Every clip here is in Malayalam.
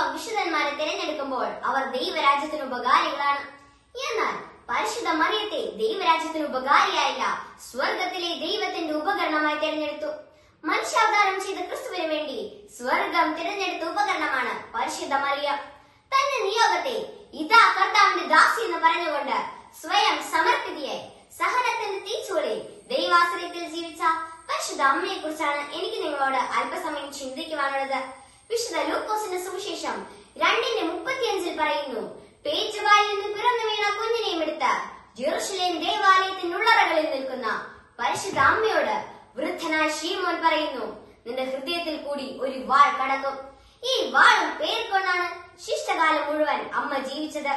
ദൈവം വിശുദ്ധന്മാരെ തിരഞ്ഞെടുക്കുമ്പോൾ അവർ ദൈവരാജ്യത്തിന് ഉപകാരികളാണ്. എന്നാൽ പരിശുദ്ധ മറിയത്തെ ദൈവരാജ്യത്തിന് ഉപകാരിയായില്ല. സ്വർഗത്തിലെ ദൈവത്തിന്റെ ഉപകരണമായി തിരഞ്ഞെടുത്തു. മനുഷ്യാവതാരം ചെയ്ത ക്രിസ്തുവിന് വേണ്ടി സ്വർഗം തിരഞ്ഞെടുത്ത ഉപകരണമാണ് പരിശുദ്ധ മറിയ. തന്റെ നിയോഗത്തെ ഇതാ കർത്താവിന്റെ ദാസി എന്ന് പറഞ്ഞുകൊണ്ട് സ്വയം സമർപ്പിതിയായി സഹനത്തിന്റെ തീച്ചുകളിൽ ദൈവാശ്രയത്തിൽ ജീവിച്ച പരിശുദ്ധ അമ്മയെ കുറിച്ചാണ് എനിക്ക് നിങ്ങളോട് അല്പസമയം ചിന്തിക്കുവാനുള്ളത്. വിശുദ്ധ ലൂക്കോസിന്റെ സുവിശേഷം രണ്ടിന്റെ മുപ്പത്തിയഞ്ചിൽ പറയുന്നു പേച്ചുവായിൽ നിന്ന് പിറന്നു വീണ കുഞ്ഞിനെയും എടുത്ത് ജെറുസലേം ദേവാലയത്തിനുള്ളറകളിൽ നിൽക്കുന്ന പരിശുദ്ധ അമ്മയോട് വൃദ്ധനായ ഷീമോൻ പറയുന്നു നിന്റെ ഹൃദയത്തിൽ കൂടി ഒരു വാൾ കടക്കും. ഈ വാളും പേർക്കൊണ്ടാണ് ശിഷ്ടകാലം മുഴുവൻ അമ്മ ജീവിച്ചത്.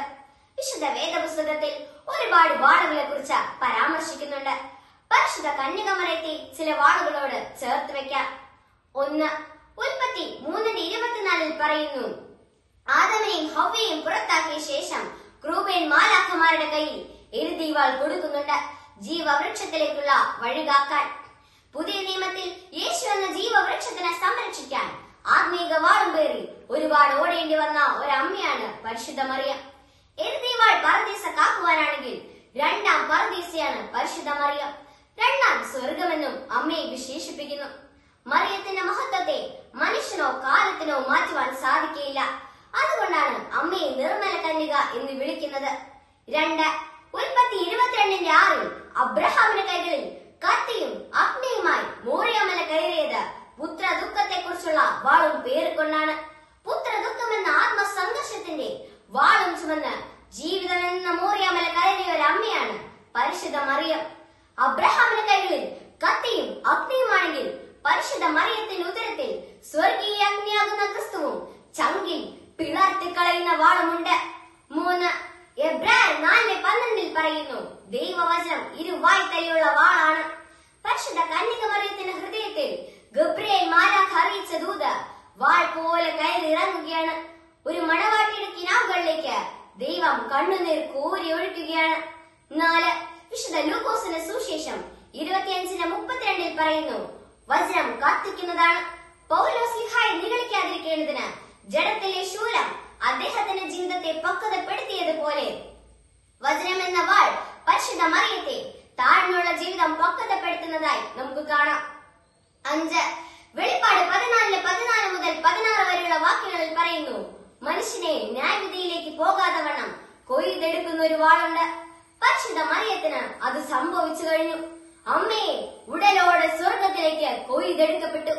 വിശുദ്ധ വേദപുസ്തകത്തിൽ ഒരുപാട് വാളുകളെ കുറിച്ച് പരാമർശിക്കുന്നുണ്ട്. പരിശുദ്ധ കന്യകമരത്തെ ചില വാളുകളോട് ചേർത്ത് വെക്കാം. ഒന്ന് ഉൽപ്പത്തി മൂന്നിന്റെ ഇരുപത്തിനാലിൽ പറയുന്നു. ആദമനെയും ഹവ്വയെയും പുറത്താക്കിയ ശേഷം ക്രൂബേൻ മാലാഖമാരുടെ കയ്യിൽ എരുതീവാൾ കൊടുക്കുന്നുണ്ട്. ജീവവൃക്ഷത്തിലേക്കുള്ള വഴികാക്കാൻ. പുതിയ നിയമത്തിൽ യേശു എന്ന ജീവവൃക്ഷത്തിനെ സംരക്ഷിക്കാൻ ആത്മീക വാളും പേറി ഒരുപാട് ഓടേണ്ടി വന്ന ഒരമ്മയാണ് പരിശുദ്ധ മറിയം. എരുതീവാൾ പറദീസ കാക്കുവാനാണെങ്കിൽ രണ്ടാം പറദീസയാണ് പരിശുദ്ധ മറിയം. രണ്ടാം സ്വർഗമെന്നും അമ്മയെ വിശേഷിപ്പിക്കുന്നു. മറിയത്തിന്റെ മഹത്വത്തെ മനുഷ്യനോ കാലത്തിനോ മാറ്റുവാൻ സാധിക്കുകയില്ല അതുകൊണ്ടാണ് അമ്മയെ നിർമ്മല കന്യക എന്ന് വിളിക്കുന്നത് രണ്ട് ഉൽപ്പത്തി ഇരുപത്തിരണ്ടിന്റെ ആറിൽ അബ്രഹാമിന്റെ കൈകളിൽ കത്തിയും അഗ്നിയുമായി മോറിയമല കയറിയത് പുത്ര ദുഃഖത്തെ കുറിച്ചുള്ള വാളും പേറിക്കൊണ്ടാണ്. പുത്ര ദുഃഖം എന്ന ആത്മസംഘർഷത്തിന്റെ വാളും ചുമന്ന് ജീവിതം എന്ന മോറിയമല കയറിയ ഒരു അമ്മയാണ് പരിശുദ്ധ മറിയം അബ്രഹാമിന്റെ കൈകളിൽ കത്തിയും അഗ്നിയുമാണെങ്കിൽ പരിശുദ്ധ മറിയത്തിന്റെ ഉദരത്തിൽ സ്വർഗീയ അഗ്നിയാകുന്ന ക്രിസ്തുവും ചങ്കിൽ പിളർത്തി കളയുന്ന വാളുമുണ്ട്. മൂന്ന് പറയുന്നു. ദൈവവചനം ഇരുവായ് തലയുള്ള വാളാണ്. പരിശുദ്ധ കന്യക മറിയത്തിന്റെ ഹൃദയത്തിൽ ഗബ്രിയേൽ മാലാഖ് അറിയിച്ച ദൂത് വാൾ പോലെ കയറി ഇറങ്ങുകയാണ് ഒരു മണവാട്ടിയുടെ കിനാവുകളിലേക്ക് ദൈവം കണ്ണുനീർ കോരി ഒഴുക്കുകയാണ്. നാല് വിശുദ്ധ ലൂക്കോസിന്റെ സുശേഷം ഇരുപത്തിയഞ്ചിന് മുപ്പത്തിരണ്ടിൽ പറയുന്നു വചനം കാത്തിക്കുന്നതാണ്. പൗലോസ് ലിഹായി നിഗളിക്കാതിരിക്കേണ്ടതിന് ജഡത്തിലെ ശൂലം അദ്ദേഹത്തിന്റെ ജീവിതത്തെ പക്വതപ്പെടുത്തിയതുപോലെ വചനം എന്ന വാൾ പരിശുദ്ധ മറിയത്തെ താഴ്ന്നുള്ള ജീവിതം പക്വതപ്പെടുത്തുന്നതായി നമുക്ക് കാണാം അഞ്ച് വെളിപ്പാട് പതിനാലിന് പതിനാല് മുതൽ പതിനാറ് വരെയുള്ള വാക്യങ്ങളിൽ പറയുന്നു മനുഷ്യനെ ന്യായവിധിയിലേക്ക് പോകാതെ വണ്ണം കൊയ്തെടുക്കുന്ന ഒരു വാളുണ്ട്. പരിശുദ്ധ മറിയത്തിന് അത് സംഭവിച്ചു കഴിഞ്ഞു. അമ്മയെ ഉടലോടെ സ്വർഗത്തിലേക്ക് കൊയ്തെടുക്കപ്പെട്ടു.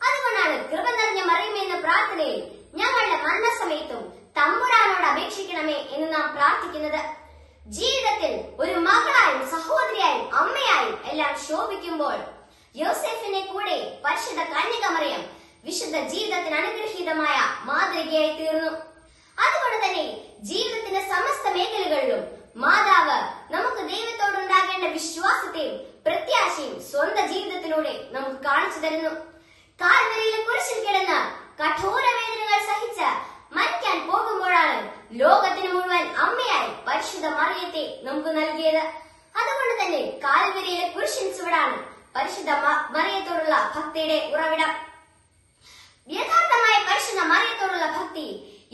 അതുകൊണ്ടാണ് കൃപ നിറഞ്ഞ മറിയുമെന്ന പ്രാർത്ഥനയിൽ ഞങ്ങളുടെ മരണസമയത്തും തമ്പുരാനോട് അപേക്ഷിക്കണമേ എന്ന് നാം പ്രാർത്ഥിക്കുന്നത്. ജീവിതത്തിൽ ഒരു മകളായും സഹോദരിയായും അമ്മയായും എല്ലാം ശോഭിക്കുമ്പോൾ യോസെഫിനെ കൂടെ പരിശുദ്ധ കന്യകമറിയം വിശുദ്ധ ജീവിതത്തിന് അനുഗ്രഹീതമായ മാതൃകയായി തീർന്നു. വിശ്വാസത്തെയും പ്രത്യാശയും സ്വന്തം ജീവിതത്തിലൂടെ നമുക്ക് കാണിച്ചു തരുന്നു. കാൽവരിയിലെ കുരിശിൽ കിടന്ന കഠോര വേദനകൾ സഹിച്ച മരിക്കാൻ പോകുമ്പോഴാണ് ലോകത്തിന് മുഴുവൻ അമ്മയായി പരിശുദ്ധ മറിയത്തെ നമുക്ക് നൽകിയത്. അതുകൊണ്ട് തന്നെ കാൽവരിയിലെ കുരിശിൻ ചുവടാണ് പരിശുദ്ധ മറിയത്തോടുള്ള ഭക്തിയുടെ ഉറവിടം. യഥാർത്ഥമായ പരിശുദ്ധ മറിയത്തോടുള്ള ഭക്തി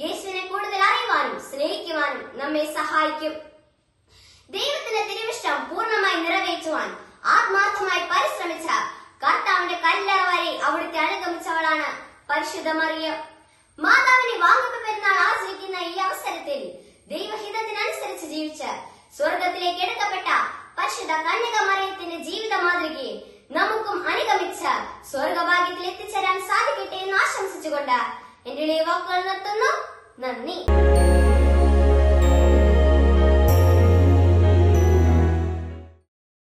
യേശുവിനെ കൂടുതൽ അറിയുവാനും സ്നേഹിക്കുവാനും നമ്മെ സഹായിക്കും. ദൈവത്തിന്റെ തിരുവിഷ്ടം പൂർണമായി നിറവേറ്റുവാൻ ആത്മാർത്ഥമായി പരിശ്രമിച്ച കർത്താവിന്റെ കല്ലറ വരെ അവിടുത്തെ അനുഗമിച്ചവളാണ് പരിശുദ്ധ മറിയം. മാതാവിനെ വാങ്ങുന്ന പെരുന്നാൾ ആചരിക്കുന്ന ഈ അവസരത്തിൽ ദൈവഹിതത്തിനനുസരിച്ച് ജീവിച്ച് സ്വർഗത്തിലേക്ക് എടുക്കപ്പെട്ട പരിശുദ്ധ കന്യക മറിയത്തിന്റെ ജീവിത മാതൃകയെ നമുക്കും അനുഗമിച്ച് സ്വർഗഭാഗ്യത്തിൽ എത്തിച്ചേരാൻ സാധിക്കട്ടെ എന്ന് ആശംസിച്ചുകൊണ്ട് എന്റെ വാക്കുകൾ നിർത്തുന്നു. നന്ദി.